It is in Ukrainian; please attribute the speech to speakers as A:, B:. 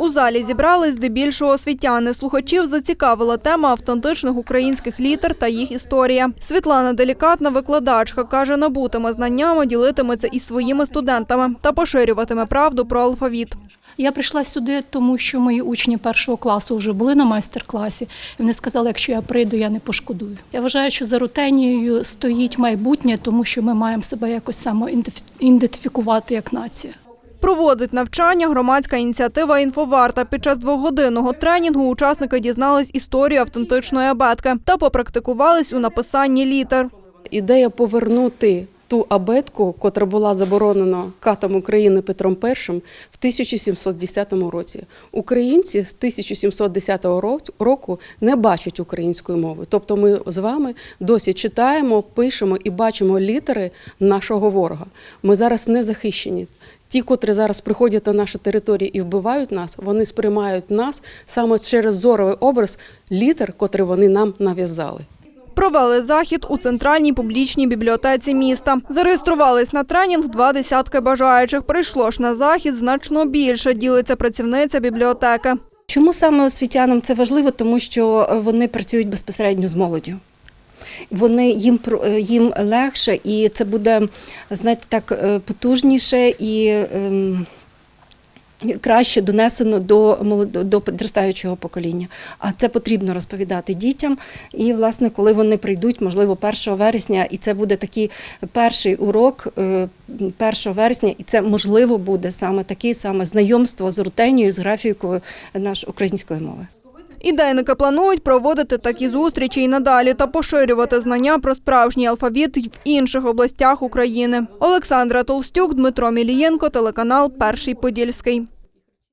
A: У залі зібрались здебільшого освітяни. Слухачів зацікавила тема автентичних українських літер та їх історія. Світлана Делікатна, викладачка, каже, набутими знаннями ділитиметься із своїми студентами та поширюватиме правду про алфавіт.
B: Я прийшла сюди, тому що мої учні першого класу вже були на майстер-класі. Вони сказали, якщо я прийду, я не пошкодую. Я вважаю, що за рутенією стоїть майбутнє, тому що ми маємо себе якось самоідентифікувати як нація.
A: Проводить навчання громадська ініціатива «Інфоварта». Під час двогодинного тренінгу учасники дізнались історію автентичної абетки та попрактикувались у написанні літер.
C: Ідея повернути ту абетку, котра була заборонена катом України Петром І в 1710 році. Українці з 1710 ро- року не бачать української мови. Тобто ми з вами досі читаємо, пишемо і бачимо літери нашого ворога. Ми зараз не захищені. Ті, котрі зараз приходять на наші території і вбивають нас, вони сприймають нас саме через зоровий образ літер, котрі вони нам нав'язали.
A: Провели захід у центральній публічній бібліотеці міста. Зареєструвались на тренінг два десятки бажаючих. Прийшло ж на захід значно більше, ділиться працівниця бібліотеки.
D: Чому саме освітянам це важливо? Тому що е, вони працюють безпосередньо з молоддю. Вони їм е, їм легше, і це буде знаєте, так е, потужніше і ем, краще донесено до до підростаючого покоління. А це потрібно розповідати дітям. І, власне, коли вони прийдуть, можливо, 1 вересня, і це буде такий перший урок е, 1 вересня, і це можливо буде саме таке саме знайомство з рутенією, з графікою нашої української мови.
A: Ідейники планують проводити такі зустрічі і надалі та поширювати знання про справжній алфавіт в інших областях України. Олександра Толстюк, Дмитро Мілієнко, телеканал Перший Подільський.